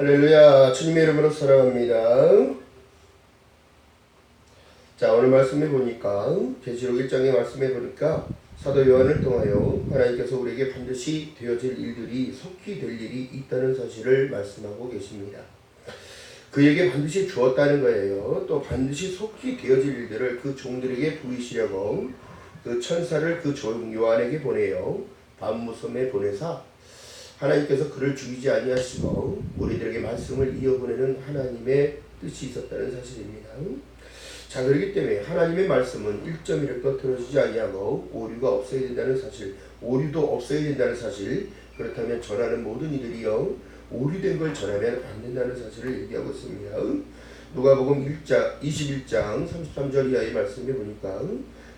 할렐루야. 주님의 이름으로 사랑합니다. 자 오늘 말씀해 보니까 계시록 1장의 말씀해 보니까 사도 요한을 통하여 하나님께서 우리에게 반드시 되어질 일들이 속히 될 일이 있다는 사실을 말씀하고 계십니다. 그에게 반드시 주었다는 거예요. 또 반드시 속히 되어질 일들을 그 종들에게 보이시려고 그 천사를 그 종 요한에게 보내요. 밤무섬에 보내사 하나님께서 그를 죽이지 아니하시고 우리들에게 말씀을 이어보내는 하나님의 뜻이 있었다는 사실입니다. 자 그렇기 때문에 하나님의 말씀은 1.1도 틀어지지 아니하고 오류가 없어야 된다는 사실, 오류도 없어야 된다는 사실. 그렇다면 전하는 모든 이들이요 오류된 걸 전하면 안 된다는 사실을 얘기하고 있습니다. 누가복음 1장 21장 33절 이하의 말씀에 보니까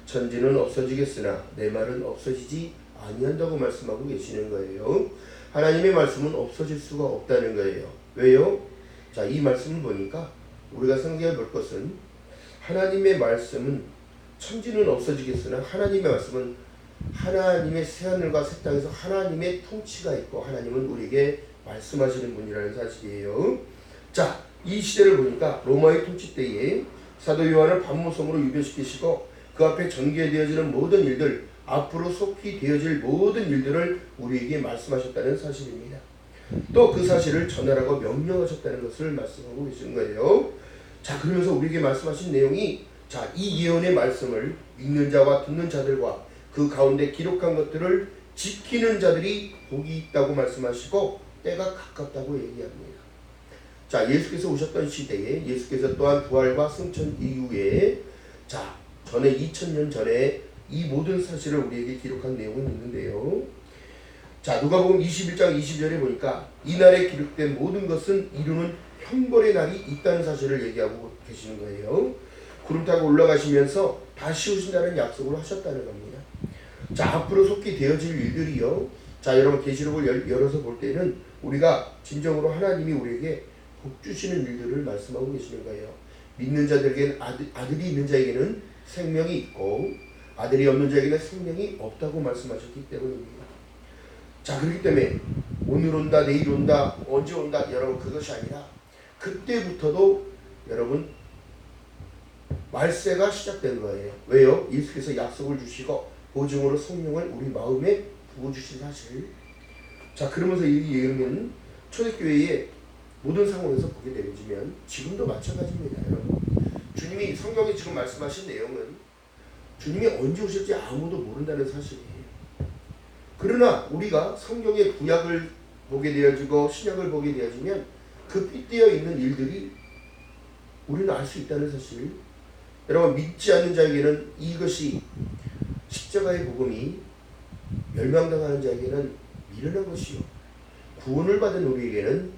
천지는 없어지겠으나 내 말은 없어지지 아니한다고 말씀하고 계시는 거예요. 하나님의 말씀은 없어질 수가 없다는 거예요. 왜요? 자, 이 말씀을 보니까 우리가 생각해 볼 것은 하나님의 말씀은 천지는 없어지겠으나 하나님의 말씀은 하나님의 새하늘과 새 땅에서 하나님의 통치가 있고 하나님은 우리에게 말씀하시는 분이라는 사실이에요. 자, 이 시대를 보니까 로마의 통치 때에 사도 요한을 반모섬으로 유배시키시고 그 앞에 전개되어지는 모든 일들 앞으로 속히 되어질 모든 일들을 우리에게 말씀하셨다는 사실입니다. 또 그 사실을 전하라고 명령하셨다는 것을 말씀하고 계시는 거예요. 자, 그러면서 우리에게 말씀하신 내용이 자, 이 예언의 말씀을 읽는 자와 듣는 자들과 그 가운데 기록한 것들을 지키는 자들이 복이 있다고 말씀하시고 때가 가깝다고 얘기합니다. 자, 예수께서 오셨던 시대에 예수께서 또한 부활과 승천 이후에 자, 전에 2000년 전에 이 모든 사실을 우리에게 기록한 내용은 있는데요. 자, 누가복음 21장 20절에 보니까 이 날에 기록된 모든 것은 이루는 형벌의 날이 있다는 사실을 얘기하고 계시는 거예요. 구름 타고 올라가시면서 다시 오신다는 약속을 하셨다는 겁니다. 자, 앞으로 속히 되어질 일들이요. 자, 여러분 계시록을 열- 열어서 볼 때는 우리가 진정으로 하나님이 우리에게 복 주시는 일들을 말씀하고 계시는 거예요. 믿는 자들에게는 아들, 아들이 있는 자에게는 생명이 있고 아들이 없는 자에게는 생명이 없다고 말씀하셨기 때문입니다. 자 그렇기 때문에 오늘 온다 내일 온다 언제 온다 여러분 그것이 아니라 그때부터도 여러분 말세가 시작된 거예요. 왜요? 예수께서 약속을 주시고 보증으로 성령을 우리 마음에 부어주신 사실. 자 그러면서 이 예언은 초대교회의 모든 상황에서 보게 되어지면 지금도 마찬가지입니다. 여러분. 주님이 성경에 지금 말씀하신 내용은 주님이 언제 오실지 아무도 모른다는 사실이에요. 그러나 우리가 성경의 구약을 보게 되어지고 신약을 보게 되어지면 그 빗대어 있는 일들이 우리는 알 수 있다는 사실. 여러분 믿지 않는 자에게는 이것이 십자가의 복음이 멸망당하는 자에게는 미련한 것이요 구원을 받은 우리에게는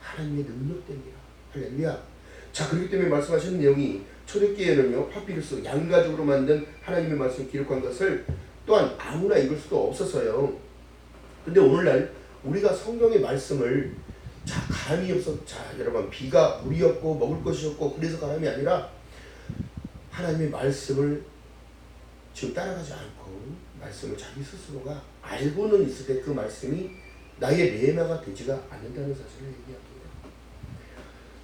하나님의 능력됩니다. 할렐루야. 자 그렇기 때문에 말씀하시는 내용이 초대기에는요 파피루스 양가죽으로 만든 하나님의 말씀 기록한 것을 또한 아무나 읽을 수도 없어서요. 근데 오늘날 우리가 성경의 말씀을 자 감이 없어 자 여러분 비가 물이 없고 먹을 것이 없고 그래서 가람이 아니라 하나님의 말씀을 지금 따라가지 않고 말씀을 자기 스스로가 알고는 있을 때 그 말씀이 나의 매마가 되지가 않는다는 사실을 얘기합니다.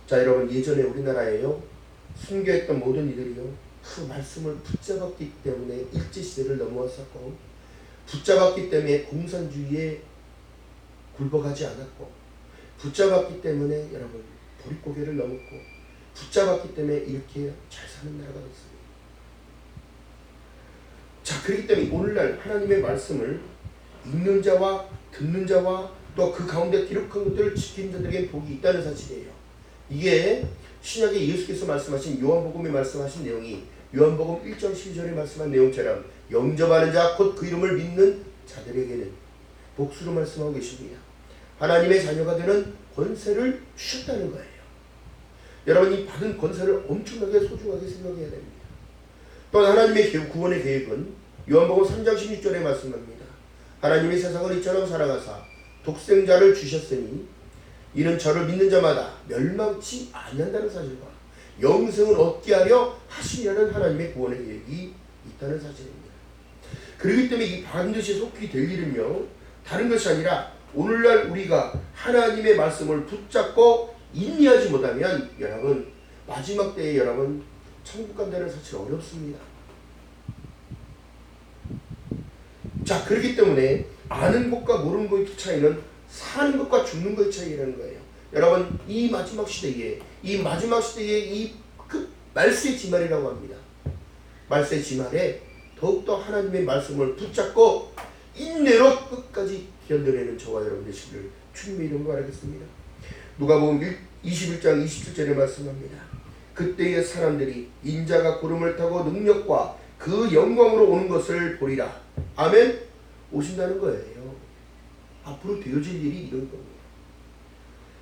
자 여러분 예전에 우리나라에요 순교했던 모든 이들이요 그 말씀을 붙잡았기 때문에 일제 시대를 넘어왔었고 붙잡았기 때문에 공산주의에 굴복하지 않았고 붙잡았기 때문에 여러분 보릿고개를 넘었고 붙잡았기 때문에 이렇게 잘 사는 나라가 됐습니다. 자 그렇기 때문에 오늘날 하나님의 말씀을 읽는 자와 듣는 자와 또 그 가운데 기록한 것들을 지키는 자들에게 복이 있다는 사실이에요. 이게 신약에 예수께서 말씀하신 요한복음에 말씀하신 내용이 요한복음 1장 12절에 말씀한 내용처럼 영접하는 자 곧 그 이름을 믿는 자들에게는 복수로 말씀하고 계십니다. 하나님의 자녀가 되는 권세를 주셨다는 거예요. 여러분 이 받은 권세를 엄청나게 소중하게 생각해야 됩니다. 또 하나님의 구원의 계획은 요한복음 3장 16절에 말씀합니다. 하나님이 세상을 이처럼 사랑하사 독생자를 주셨으니 이는 저를 믿는 자마다 멸망치 않는다는 사실과 영생을 얻게 하려 하시려는 하나님의 구원의 계획이 있다는 사실입니다. 그렇기 때문에 이 반드시 속히 될 일은요 다른 것이 아니라 오늘날 우리가 하나님의 말씀을 붙잡고 인내하지 못하면 여러분 마지막 때에 여러분 천국 간다는 사실 어렵습니다. 자 그렇기 때문에 아는 것과 모르는 것의 차이는 사는 것과 죽는 것의 차이라는 거예요. 여러분 이 마지막 시대에 이 마지막 시대에 이그 말세의 지말이라고 합니다. 말세의 지말에 더욱더 하나님의 말씀을 붙잡고 인내로 끝까지 견뎌내는 저와 여러분 되시기를 주님의 이름으로 바라겠습니다. 누가복음 21장 27절에 말씀합니다. 그때의 사람들이 인자가 구름을 타고 능력과 그 영광으로 오는 것을 보리라. 아멘. 오신다는 거예요. 앞으로 되어질 일이 이런 겁니다.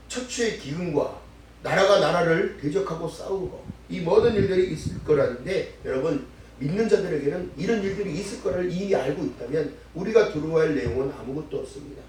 처치의 기근과 나라가 나라를 대적하고 싸우고 이 모든 일들이 있을 거라는데 여러분 믿는 자들에게는 이런 일들이 있을 거를 이미 알고 있다면 우리가 두려워야 할 내용은 아무것도 없습니다.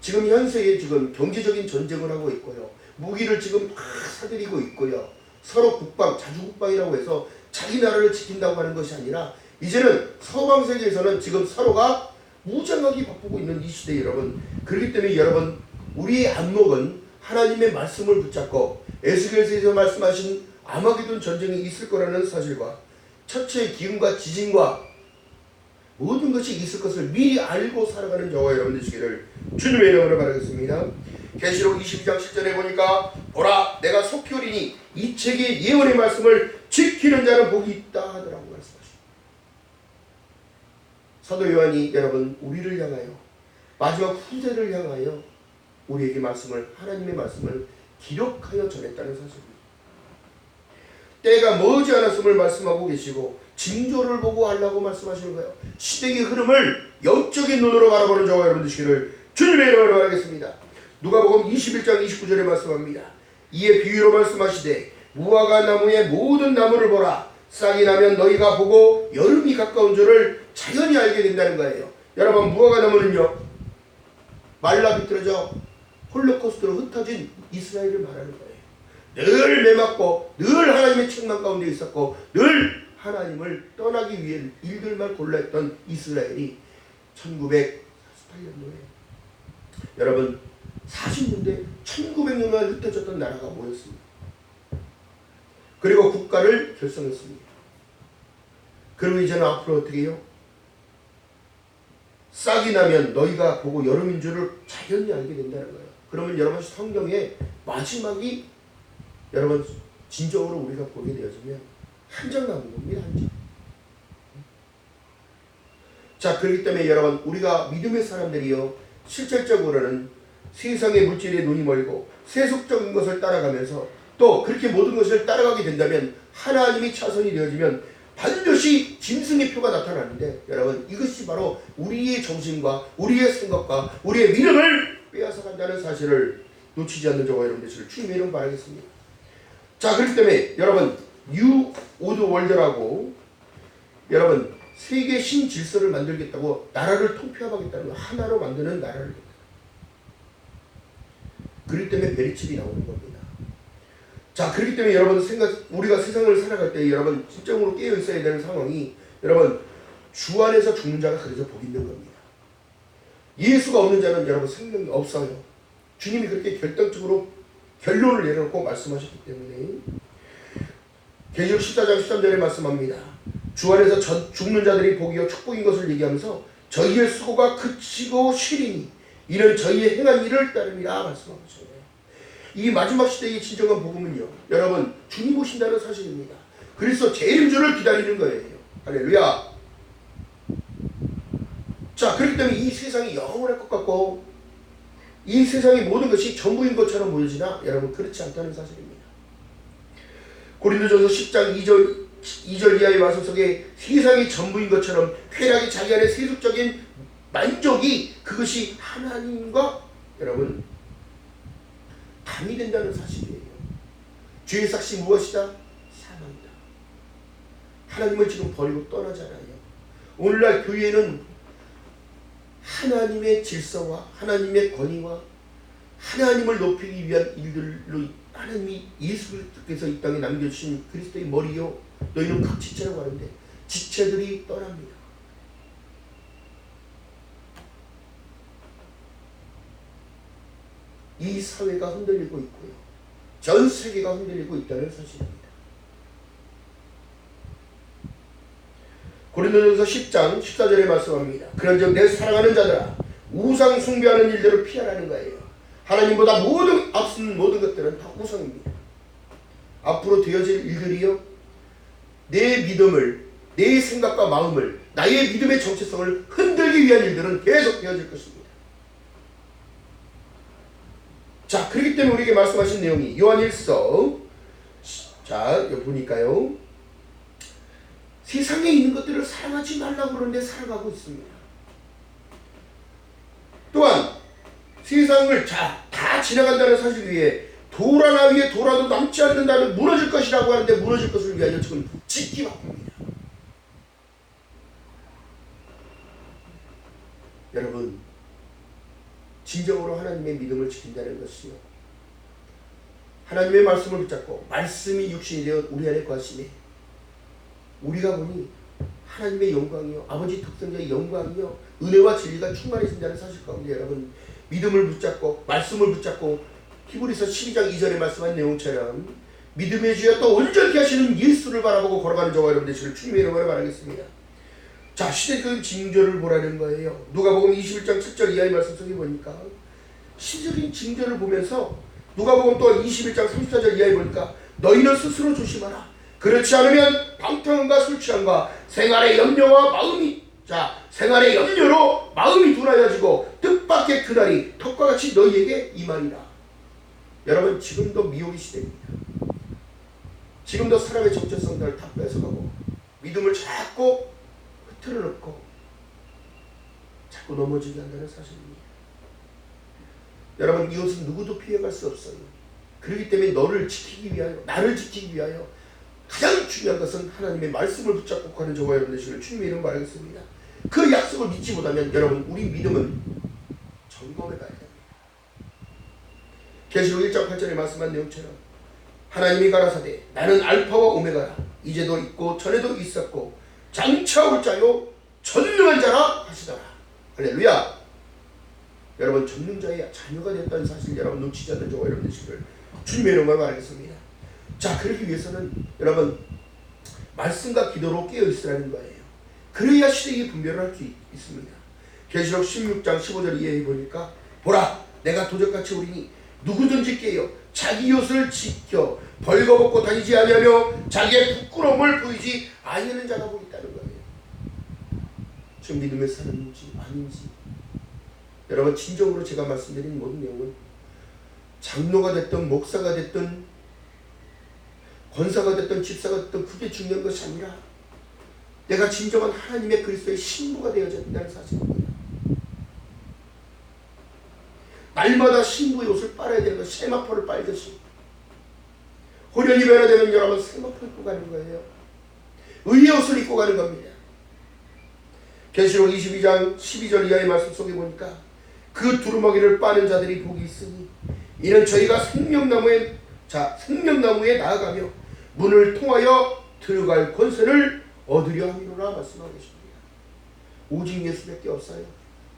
지금 현세에 지금 경제적인 전쟁을 하고 있고요. 무기를 지금 막 사들이고 있고요. 서로 국방, 자주국방이라고 해서 자기 나라를 지킨다고 하는 것이 아니라 이제는 서방 세계에서는 지금 서로가 무장하기 바쁘고 있는 이 시대 여러분. 그렇기 때문에 여러분 우리의 안목은 하나님의 말씀을 붙잡고 에스겔서에서 말씀하신 아마게돈 전쟁이 있을 거라는 사실과 첫째 기운과 지진과 모든 것이 있을 것을 미리 알고 살아가는 저와 여러분 되시기를 주님의 이름으로 바라겠습니다. 계시록 22장 10절에 보니까 보라 내가 속히 오리니 이 책의 예언의 말씀을 지키는 자는 복이 있다 하더라고 말씀하십니다. 사도 요한이 여러분 우리를 향하여 마지막 후대를 향하여 우리에게 말씀을 하나님의 말씀을 기록하여 전했다는 사실입니다. 때가 머지 않았음을 말씀하고 계시고 징조를 보고 하려고 말씀하시는 거예요. 시대의 흐름을 영적인 눈으로 바라보는 저와 여러분 되시기를 주님의 이름으로 바라겠습니다. 누가복음 21장 29절에 말씀합니다. 이에 비유로 말씀하시되 무화과 나무의 모든 나무를 보라 싹이 나면 너희가 보고 여름이 가까운 줄을 자연히 알게 된다는 거예요. 여러분 무화과 나무는요 말라 비틀어져 홀로코스트로 흩어진 이스라엘을 말하는 거예요. 늘 매맞고 늘 하나님의 책망 가운데 있었고 늘 하나님을 떠나기 위해 일들만 골라했던 이스라엘이 1948년도에 여러분 40년대 1900년간 흩어졌던 나라가 뭐였습니까? 그리고 국가를 결성했습니다. 그리고 이제는 앞으로 어떻게 해요? 싹이 나면 너희가 보고 여름인 줄을 자연히 알게 된다는 거예요. 그러면 여러분 성경의 마지막이 여러분 진정으로 우리가 보게 되어지면 한 장 남은 겁니다. 한 장. 자 그렇기 때문에 여러분 우리가 믿음의 사람들이요 실질적으로는 세상의 물질에 눈이 멀고 세속적인 것을 따라가면서 또 그렇게 모든 것을 따라가게 된다면 하나님이 차선이 되어지면 반드시 짐승의 표가 나타나는데 여러분 이것이 바로 우리의 정신과 우리의 생각과 우리의 믿음을 빼앗아 간다는 사실을 놓치지 않는 저와 여러분 되시를 이름 바라겠습니다. 자 그렇기 때문에 여러분 뉴 오드 월드라고 여러분 세계 신질서를 만들겠다고 나라를 통폐합하겠다는 거 하나로 만드는 나라를 그렇기 때문에 베리칩이 나오는 겁니다. 자 그렇기 때문에 여러분 생각 우리가 세상을 살아갈 때 여러분 진정으로 깨어 있어야 되는 상황이 여러분 주 안에서 죽는 자가 그래서 복 있는 겁니다. 예수가 없는 자는 여러분 생명이 없어요. 주님이 그렇게 결정적으로 결론을 내려놓고 말씀하셨기 때문에 계시록 14장 13절에 말씀합니다. 주 안에서 전, 죽는 자들이 복이요 축복인 것을 얘기하면서 저희의 수고가 그치고 쉬리니 이는 저희의 행한 일을 따름이라 말씀하고 있습니다. 이 마지막 시대의 진정한 복음은요. 여러분 주님 오신다는 사실입니다. 그래서 재림주를 기다리는 거예요. 할렐루야. 자 그렇기 때문에 이 세상이 영원할 것 같고 이 세상의 모든 것이 전부인 것처럼 보여지나 여러분 그렇지 않다는 사실입니다. 고린도전서 10장 2절 2절 이하의 말씀 속에 세상이 전부인 것처럼 쾌락이 자기 안에 세속적인 만족이 그것이 하나님과 여러분 담이 된다는 사실이에요. 죄의 삭시 무엇이다? 사망이다. 하나님을 지금 버리고 떠나잖아요. 오늘날 교회는 하나님의 질서와 하나님의 권위와 하나님을 높이기 위한 일들로 하나님이 예수 그리스도께서 이 땅에 남겨주신 그리스도의 머리요 너희는 각 지체라고 하는데 지체들이 떠납니다. 이 사회가 흔들리고 있고요. 전 세계가 흔들리고 있다는 사실입니다. 고린도전서 10장 14절에 말씀합니다. 그런즉 내 사랑하는 자들아 우상 숭배하는 일들을 피하라는 거예요. 하나님보다 모든 앞선 모든 것들은 다 우상입니다. 앞으로 되어질 일들이요. 내 믿음을 내 생각과 마음을 나의 믿음의 정체성을 흔들기 위한 일들은 계속 되어질 것입니다. 자, 그렇기 때문에 우리에게 말씀하신 내용이 요한일서 자, 여기 보니까요. 세상에 있는 것들을 사랑하지 말라고 그러는데 살아가고 있습니다. 또한 세상을 자, 다 지나간다는 사실 위에 돌아나 위에 돌아도 남지 않는다는 무너질 것이라고 하는데 무너질 것을 위하여 지금 짓기 바쁩니다. 여러분 진정으로 하나님의 믿음을 지킨다는 것이요 하나님의 말씀을 붙잡고 말씀이 육신이 되어 우리 안에 거하시니 우리가 보니 하나님의 영광이요 아버지 특성자의 영광이요 은혜와 진리가 충만해진다는 사실 가운데 여러분 믿음을 붙잡고 말씀을 붙잡고 히브리서 12장 2절에 말씀한 내용처럼 믿음의 주여 또 온전히 하시는 예수를 바라보고 걸어가는 저와 여러분 되시를 주님의 이름으로 바라겠습니다. 자 시대적인 징조를 보라는 거예요. 누가복음 21장 7절 이하의 말씀 속에 보니까 시대적인 징조를 보면서 누가복음 또 21장 34절 이하에 보니까 너희는 스스로 조심하라. 그렇지 않으면 방탕함과 술 취함과 생활의 염려와 마음이 자 생활의 염려로 마음이 둔하여지고 뜻밖의 그날이 턱과 같이 너희에게 임하리라. 여러분 지금도 미혹의 시대입니다. 지금도 사람의 정체성들을 다 뺏어가고 믿음을 자꾸 흐트러놓고 자꾸 넘어지게 한다는 사실입니다. 여러분 이것은 누구도 피해갈 수 없어요. 그렇기 때문에 너를 지키기 위하여 나를 지키기 위하여 가장 중요한 것은 하나님의 말씀을 붙잡고 가는 저와 여러분 되시길 주님의 이름 바라겠습니다. 그 약속을 믿지 못하면 여러분 우리 믿음은 점검해 봐야 됩니다. 계시록 1장 8절에 말씀한 내용처럼 하나님이 가라사대 나는 알파와 오메가라 이제도 있고 전에도 있었고 장차 올 자요. 전능한 자라 하시더라. 할렐루야. 여러분 전능자의 자녀가 됐다는 사실 여러분 놓치지 않는 저와 여러분 되시길 주님의 이름으로 말하겠습니다. 자 그러기 위해서는 여러분 말씀과 기도로 깨어 있으라는 거예요. 그래야 시대의 분별을 할 수 있습니다. 계시록 16장 15절 이해해 보니까 보라 내가 도적같이 오리니 누구든지 깨어 자기 옷을 지켜 벌거벗고 다니지 아니하며 자기의 부끄러움을 보이지 아니하는 자가 보고 있다는 거예요. 지금 믿음의 사람인지 아닌지 여러분 진정으로 제가 말씀드린 모든 내용은 장로가 됐든 목사가 됐든 권사가 됐든 집사가 됐든 그게 중요한 것이 아니라 내가 진정한 하나님의 그리스도의 신부가 되어야 된다는 사실입니다. 날마다 신부의 옷을 빨아야 되는 거 세마포를 빨듯이 호련히 변화되는 여러분 세마포 입고 가는 거예요. 의의 옷을 입고 가는 겁니다. 계시록 22장 12절 이하의 말씀 속에 보니까 그 두루마기를 빠는 자들이 복이 있으니 이는 저희가 생명나무에 자 생명나무에 나아가며 문을 통하여 들어갈 권세를 얻으려 함이로라 말씀하고 계십니다. 오직 예수밖에 없어요.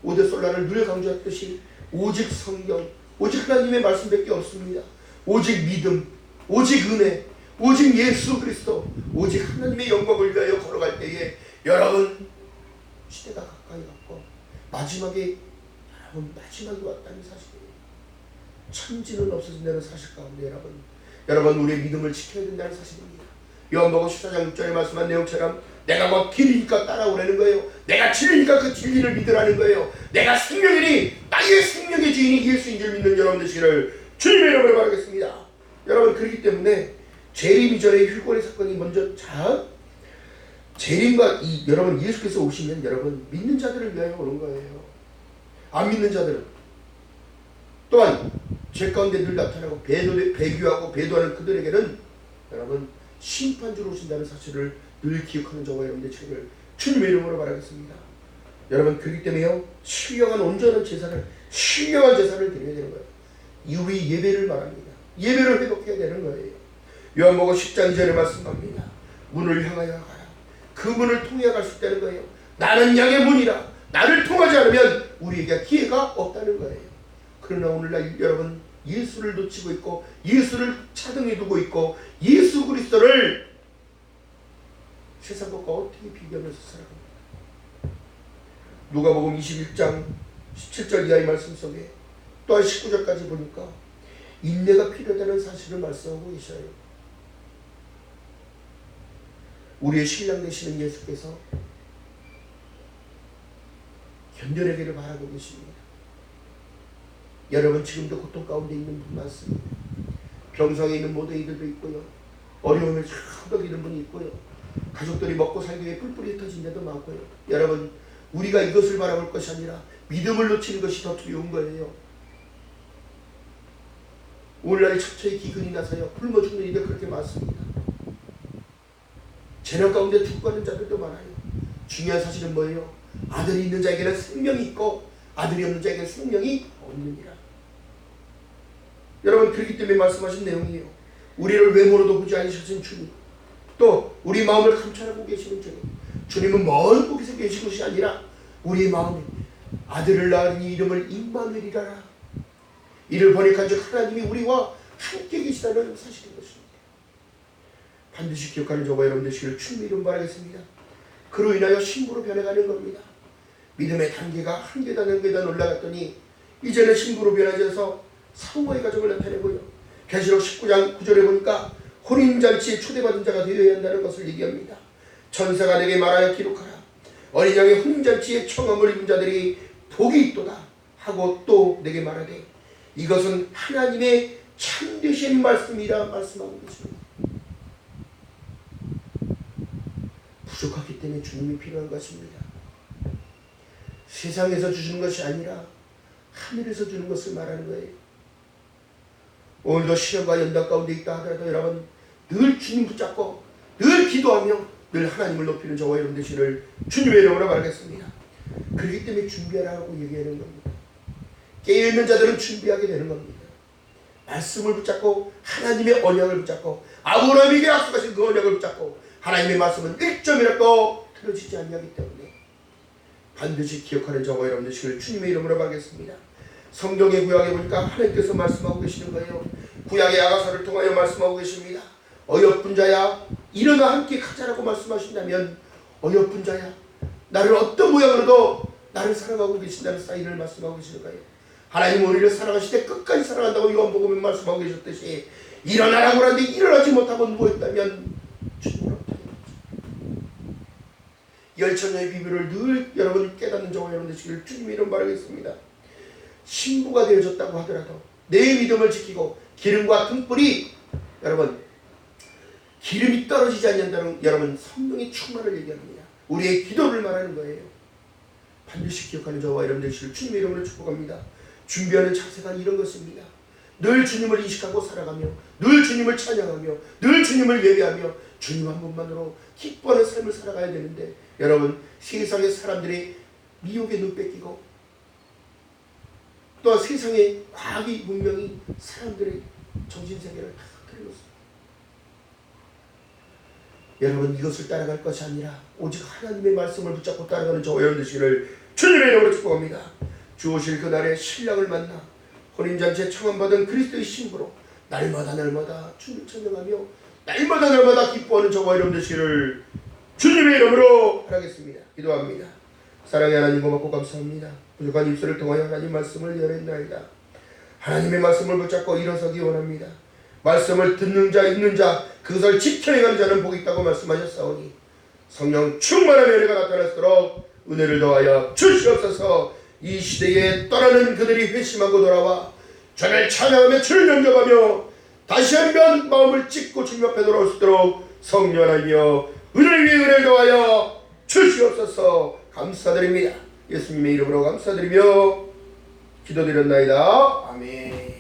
오데솔라를 늘 강조했듯이 오직 성경, 오직 하나님의 말씀밖에 없습니다. 오직 믿음, 오직 은혜, 오직 예수 그리스도, 오직 하나님의 영광을 위하여 걸어갈 때에 여러분 시대가 가까이 왔고 마지막에 여러분 마지막이 왔다는 사실이에요. 천지는 없어진다는 사실 가운데 여러분 여러분 우리의 믿음을 지켜야 된다는 사실입니다. 요한복음 14장 6절에 말씀한 내용처럼 내가 뭐 길이니까 따라오라는 거예요. 내가 진리니까 그 진리를 믿으라는 거예요. 내가 생명이니 나의 생명의 주인이 예수인 줄 믿는 여러분 되시기를 주님의 이름을 바라겠습니다. 여러분 그렇기 때문에 재림 이전에 율권의 사건이 먼저 자 재림과 이 여러분 예수께서 오시면 여러분 믿는 자들을 위하여 오는 거예요. 안 믿는 자들은 또한 죄 가운데 늘 나타나고 배도 배교하고 배도하는 그들에게는 여러분 심판주로 오신다는 사실을 늘 기억하는 저와 여러분들 책을 주님의 이름으로 바라겠습니다. 여러분 그렇기 때문에요 신령한 온전한 제사를 신령한 제사를 드려야 되는 거예요. 이후에 예배를 말합니다. 예배를 회복해야 되는 거예요. 요한복음 10장 2절에 말씀합니다. 문을 향하여 가라. 그 문을 통해 갈 수 있다는 거예요. 나는 양의 문이라. 나를 통하지 않으면 우리에게 기회가 없다는 거예요. 그러나 오늘날 여러분 예수를 놓치고 있고 예수를 차등해 두고 있고 예수 그리스도를 세상 것과 어떻게 비교하면서 살아갑니까? 누가복음 21장 17절 이하의 말씀 속에 또한 19절까지 보니까 인내가 필요하다는 사실을 말씀하고 계셔요. 우리의 신랑 되시는 예수께서 견뎌내기를 바라고 계십니다. 여러분 지금도 고통 가운데 있는 분 많습니다. 병상에 있는 모든 이들도 있고요. 어려움에 허덕이는 분이 있고요. 가족들이 먹고 살기 위해 뿔뿔이 흩어진 데도 많고요. 여러분 우리가 이것을 바라볼 것이 아니라 믿음을 놓치는 것이 더 두려운 거예요. 오늘날에 처처에 기근이 나서요. 굶어 죽는 이들 그렇게 많습니다. 재난 가운데 죽어가는 자들도 많아요. 중요한 사실은 뭐예요? 아들이 있는 자에게는 생명이 있고 아들이 없는 자에게는 생명이 없느니라. 여러분 그렇기 때문에 말씀하신 내용이에요. 우리를 외모로도 보지 않으셨은 주님. 또 우리 마음을 감찰하고 계시는 주님. 주님은 먼 곳에서 계신 것이 아니라 우리 마음에 아들을 낳은 이 이름을 임마누엘이라. 이를 번역한 즉 하나님이 우리와 함께 계시다는 사실인 것입니다. 반드시 기억하는 저와 여러분 되시기를 주님 이름 바라겠습니다. 그로 인하여 신부로 변해가는 겁니다. 믿음의 단계가 한 계단 한 계단 올라갔더니 이제는 신부로 변해져서 상호의 가정을 나타내고요. 계시록 19장 9절에 보니까 혼인잔치에 초대받은 자가 되어야 한다는 것을 얘기합니다. 천사가 내게 말하여 기록하라. 어린 양의 혼인잔치에 청함을 입은 자들이 복이 있도다 하고 또 내게 말하되 이것은 하나님의 참되신 말씀이라 말씀하고 계십니다. 부족하기 때문에 주님이 필요한 것입니다. 세상에서 주시는 것이 아니라 하늘에서 주는 것을 말하는 거예요. 오늘도 시련과 연단 가운데 있다 하더라도 여러분 늘 주님 붙잡고 늘 기도하며 늘 하나님을 높이는 저와 여러분 되시를 주님의 이름으로 바라겠습니다. 그렇기 때문에 준비하라고 얘기하는 겁니다. 깨어있는 자들은 준비하게 되는 겁니다. 말씀을 붙잡고 하나님의 언약을 붙잡고 아브라함에게 약속하신 그 언약을 붙잡고 하나님의 말씀은 1점이라도 틀어지지 않냐기 때문에 반드시 기억하는 저와 여러분 되시길 주님의 이름으로 바라겠습니다. 성경의 구약에 보니까 하나님께서 말씀하고 계시는 거예요. 구약의 아가서를 통하여 말씀하고 계십니다. 어여쁜 자야 일어나 함께 가자라고 말씀하신다면 어여쁜 자야 나를 어떤 모양으로도 나를 사랑하고 계신다는 사인을 말씀하고 계시는 거예요. 하나님 우리를 사랑하실 때 끝까지 사랑한다고 요한복음에 말씀하고 계셨듯이 일어나라고 하는데 일어나지 못하고 누워있다면 주님으로 열천녀의 비밀을 늘 여러분 깨닫는 저와 여러분 되시기를 주님 이름 바라겠습니다. 신부가 되어졌다고 하더라도 내 믿음을 지키고 기름과 등불이 여러분 기름이 떨어지지 않는다는 여러분 성령의 충만을 얘기합니다. 우리의 기도를 말하는 거예요. 반드시 기억하는 저와 여러분 되시기를 주님의 이름으로 축복합니다. 준비하는 자세가 이런 것입니다. 늘 주님을 인식하고 살아가며 늘 주님을 찬양하며 늘 주님을 예배하며 주님 한 분만으로 기뻐하는 삶을 살아가야 되는데 여러분 세상의 사람들이 미혹에 눈 뺏기고 또 세상의 과학이 문명이 사람들의 정신세계를 다 틀렸습니다. 여러분 이것을 따라갈 것이 아니라 오직 하나님의 말씀을 붙잡고 따라가는 저와 여러분 되시기를 주님의 이름으로 축복합니다. 주 오실 그날에 신랑을 만나 혼인잔치에 청함받은 그리스도의 신부로 날마다 날마다 주님 찬양하며 날마다 날마다 기뻐하는 저와 여러분 되시기를 주님의 이름으로 바라겠습니다. 기도합니다. 사랑의 하나님 고맙고 감사합니다. 부족한 입술을 통하여 하나님 말씀을 열었나이다. 하나님의 말씀을 붙잡고 일어서기 원합니다. 말씀을 듣는 자, 읽는 자, 그것을 지켜 행하는 자는 복이 있다고 말씀하셨사오니 성령 충만한 은혜가 나타날수록 은혜를 더하여 주시옵소서 이 시대에 떠나는 그들이 회심하고 돌아와 주를 찬양하며 주를 영접하며 다시 한번 마음을 찢고 주님 앞에 돌아올 수 있도록 성령 하나님이여 은혜를 위해 은혜를 더하여 주시옵소서 감사드립니다. 예수님의 이름으로 감사드리며 기도드렸나이다. 아멘.